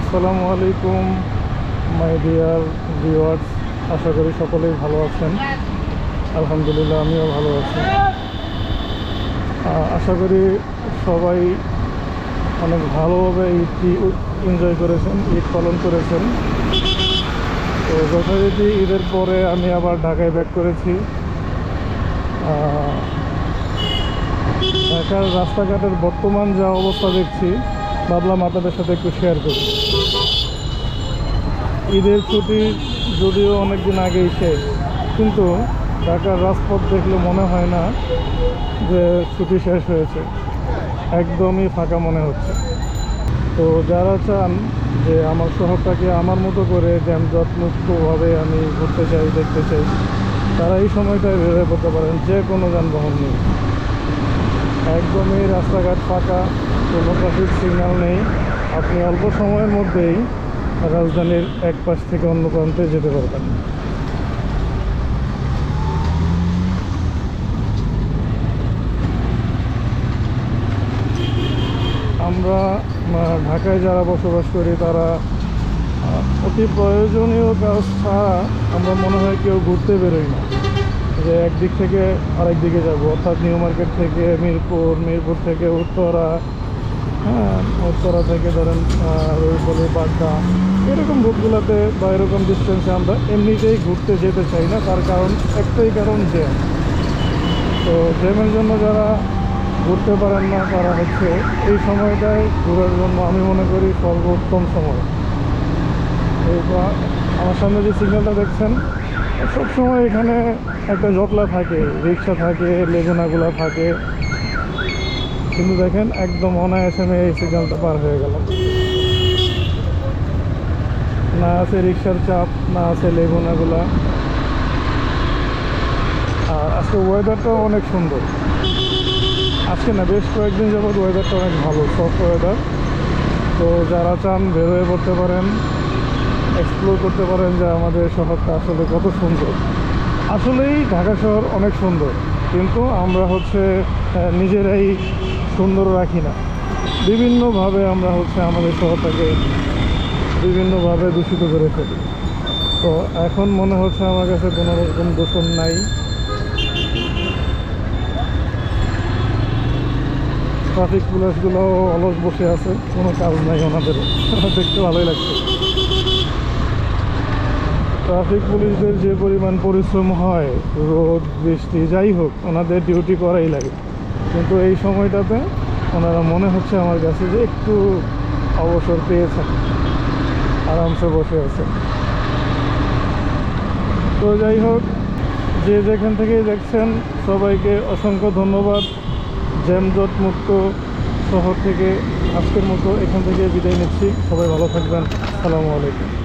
আসসালামু আলাইকুম my dear viewers আশা করি সকলেই ভালো আছেন। আলহামদুলিল্লাহ, আমিও ভালো আছি। আশা করি সবাই অনেক ভালোভাবে ঈদটি এনজয় করেছেন, ঈদ পালন করেছেন। তো যথারীতি ঈদের পরে আমি আবার ঢাকায় ব্যাক করেছি। ঢাকার রাস্তাঘাটের বর্তমান যা অবস্থা দেখছি ভাবলাম আপনাদের সাথে একটু শেয়ার করি। ঈদের ছুটি যদিও অনেক দিন আগেই শেষ, কিন্তু ঢাকার রাজপথ দেখলে মনে হয় না যে ছুটি শেষ হয়েছে। একদমই ফাঁকা মনে হচ্ছে। তো যারা চান যে আমার শহরটাকে আমার মতো করে যানজট মুক্তভাবে আমি ঘুরতে চাই, দেখতে চাই, তারা এই সময়টায় বেরোয় পড়তে পারেন, যে কোনো যানবাহন নেই একদমই রাস্তাঘাট ফাঁকা, কোনো ট্রাফিক সিগন্যাল নেই। আপনি অল্প সময়ের মধ্যেই রাজধানীর এক পাশ থেকে অন্য প্রান্তে যেতে পারবেন। আমরা ঢাকায় যারা বসবাস করি, তারা অতি প্রয়োজনীয় কাজ ছাড়া আমরা মনে হয় কেউ ঘুরতে বেরোই না। যে একদিক থেকে আরেক দিকে যাব, অর্থাৎ নিউ মার্কেট থেকে মিরপুর মিরপুর থেকে উত্তরা হ্যাঁ উত্তরা থেকে ধরেন রুইপলি বাড্ডা এরকম রুটগুলোতে বা এরকম ডিস্টেন্সে আমরা এমনিতেই ঘুরতে যেতে চাই না, তার কারণ একটাই কারণ জ্যাম তো জ্যামের জন্য যারা ঘুরতে পারেন না, তারা হচ্ছে এই সময়টায় ঘোরার জন্য আমি মনে করি সর্বোত্তম সময়। আমার সামনে যে সিগন্যালটা দেখছেন সবসময় এখানে একটা জটলা থাকে, রিক্সা থাকে, লেগুনাগুলো থাকে। কিন্তু দেখেন, একদম অনায়াসে আমি এই সিগন্যালটা পার হয়ে গেলাম। না আছে রিক্সার চাপ, না আছে লেগুনাগুলা। আর আজকে ওয়েদারটাও অনেক সুন্দর। আজকে না, বেশ কয়েকদিন যাবত ওয়েদারটা অনেক ভালো সফট ওয়েদার তো যারা চান বের হয়ে পড়তে পারেন। এক্সপ্লোর করতে পারেন যে আমাদের শহরটা আসলে কত সুন্দর। আসলেই ঢাকা শহর অনেক সুন্দর, কিন্তু আমরা হচ্ছে নিজেরাই সুন্দর রাখি না। বিভিন্নভাবে আমরা হচ্ছে আমাদের শহরটাকে বিভিন্নভাবে দূষিত করে ফেলি। তো এখন মনে হচ্ছে আমার কাছে কোনো রকম দূষণ নাই। ট্রাফিক পুলিশগুলো অলস বসে আছে, কোনো কাজ নাই ওনাদের। দেখতে ভালোই লাগছে। ট্রাফিক পুলিশদের যে পরিমাণ পরিশ্রম হয়, রোদ, বৃষ্টি, যাই হোক, ওনাদের ডিউটি করাই লাগে। কিন্তু এই সময়টাতে ওনারা মনে হচ্ছে আমার কাছে যে একটু অবসর পেয়েছেন, আরামসে বসে আছে তো যাই হোক, যে যেখান থেকে দেখছেন, সবাইকে অসংখ্য ধন্যবাদ। জ্যামজট মুক্ত শহর থেকে আজকের মতো এখান থেকে বিদায় নিচ্ছি। সবাই ভালো থাকবেন। সালামু আলাইকুম।